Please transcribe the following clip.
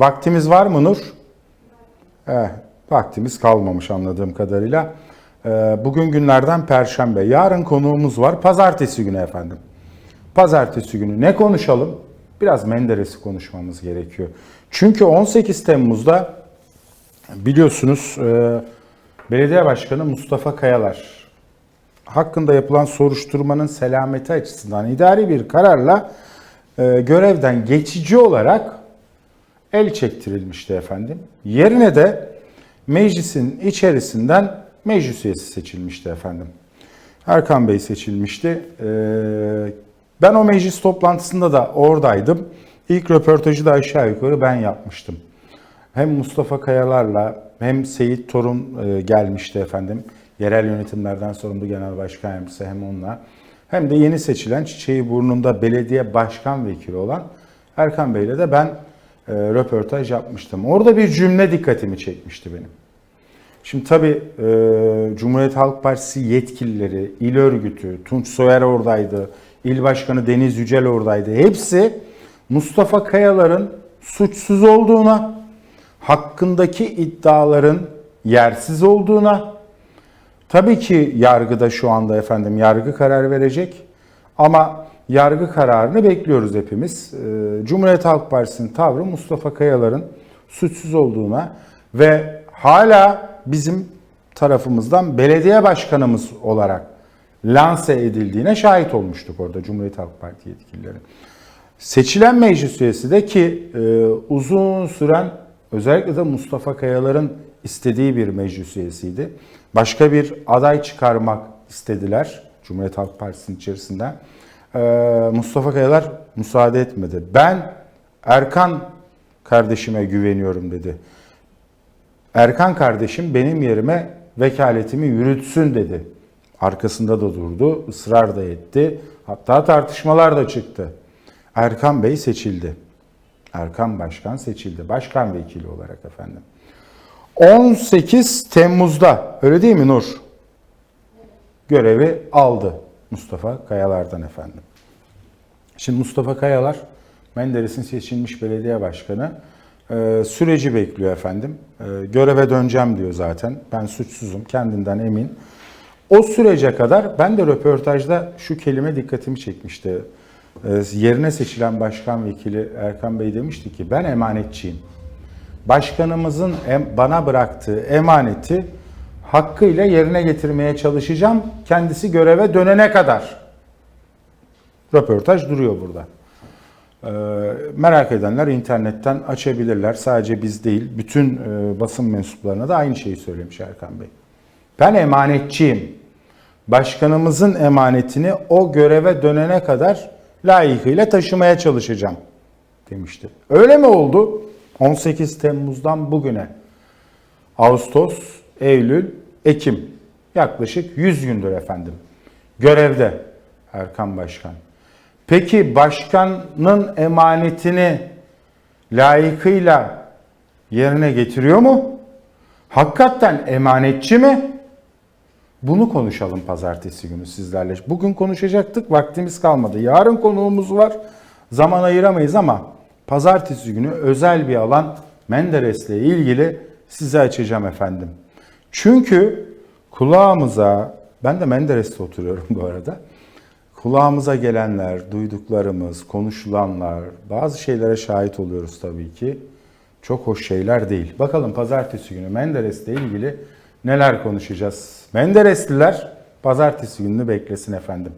Vaktimiz var mı Nur? Eh, vaktimiz kalmamış anladığım kadarıyla. Ee, bugün günlerden Perşembe. Yarın konuğumuz var. Pazartesi günü efendim. Pazartesi günü ne konuşalım? Biraz Menderes'i konuşmamız gerekiyor. Çünkü 18 Temmuz'da biliyorsunuz e, Belediye Başkanı Mustafa Kayalar hakkında yapılan soruşturmanın selameti açısından idari bir kararla e, görevden geçici olarak el çektirilmişti efendim. Yerine de meclisin içerisinden meclis üyesi seçilmişti efendim. Erkan Bey seçilmişti. Ee, Ben o meclis toplantısında da oradaydım. İlk röportajı da aşağı yukarı ben yapmıştım. Hem Mustafa Kayalar'la hem Seyit Torun e, gelmişti efendim. Yerel yönetimlerden sorumlu genel başkan yardımcısı hem onunla. Hem de yeni seçilen Çiçeği Burnu'nda belediye başkan vekili olan Erkan Bey'le de ben e, röportaj yapmıştım. Orada bir cümle dikkatimi çekmişti benim. Şimdi tabii e, Cumhuriyet Halk Partisi yetkilileri, il örgütü, Tunç Soyer oradaydı, il başkanı Deniz Yücel oradaydı. Hepsi Mustafa Kayalar'ın suçsuz olduğuna, hakkındaki iddiaların yersiz olduğuna, tabii ki yargıda şu anda efendim yargı karar verecek ama yargı kararını bekliyoruz hepimiz. E, Cumhuriyet Halk Partisi'nin tavrı Mustafa Kayalar'ın suçsuz olduğuna ve hala bizim tarafımızdan belediye başkanımız olarak lanse edildiğine şahit olmuştuk orada Cumhuriyet Halk Parti yetkilileri. Seçilen meclis üyesi de ki e, uzun süren özellikle de Mustafa Kayalar'ın istediği bir meclis üyesiydi. Başka bir aday çıkarmak istediler Cumhuriyet Halk Partisi'nin içerisinde. E, Mustafa Kayalar müsaade etmedi. Ben Erkan kardeşime güveniyorum dedi. Erkan kardeşim benim yerime vekaletimi yürütsün dedi. Arkasında da durdu, ısrar da etti. Hatta tartışmalar da çıktı. Erkan Bey seçildi. Erkan Başkan seçildi. Başkan vekili olarak efendim. 18 Temmuz'da öyle değil mi Nur? Görevi aldı Mustafa Kayalar'dan efendim. Şimdi Mustafa Kayalar Menderes'in seçilmiş belediye başkanı e, süreci bekliyor efendim. E, göreve döneceğim diyor zaten. Ben suçsuzum kendinden emin. O sürece kadar ben de röportajda şu kelime dikkatimi çekmişti. E, yerine seçilen başkan vekili Erkan Bey demişti ki ben emanetçiyim. Başkanımızın bana bıraktığı emaneti hakkıyla yerine getirmeye çalışacağım. Kendisi göreve dönene kadar. Röportaj duruyor burada. Ee, merak edenler internetten açabilirler. Sadece biz değil, bütün e, basın mensuplarına da aynı şeyi söylemiş Erkan Bey. Ben emanetçiyim. Başkanımızın emanetini o göreve dönene kadar layıkıyla taşımaya çalışacağım demişti. Öyle mi oldu? 18 Temmuz'dan bugüne. Ağustos, Eylül, Ekim. Yaklaşık 100 gündür efendim. Görevde Erkan Başkan. Peki başkanın emanetini layıkıyla yerine getiriyor mu? Hakikaten emanetçi mi? Bunu konuşalım pazartesi günü sizlerle. Bugün konuşacaktık, vaktimiz kalmadı. Yarın konuğumuz var, zaman ayıramayız ama pazartesi günü özel bir alan Menderes'le ilgili size açacağım efendim. Çünkü kulağımıza, ben de Menderes'te oturuyorum bu arada. Kulağımıza gelenler, duyduklarımız, konuşulanlar, bazı şeylere şahit oluyoruz tabii ki. Çok hoş şeyler değil. Bakalım pazartesi günü Menderes'le ilgili neler konuşacağız? Menderesliler pazartesi gününü beklesin efendim.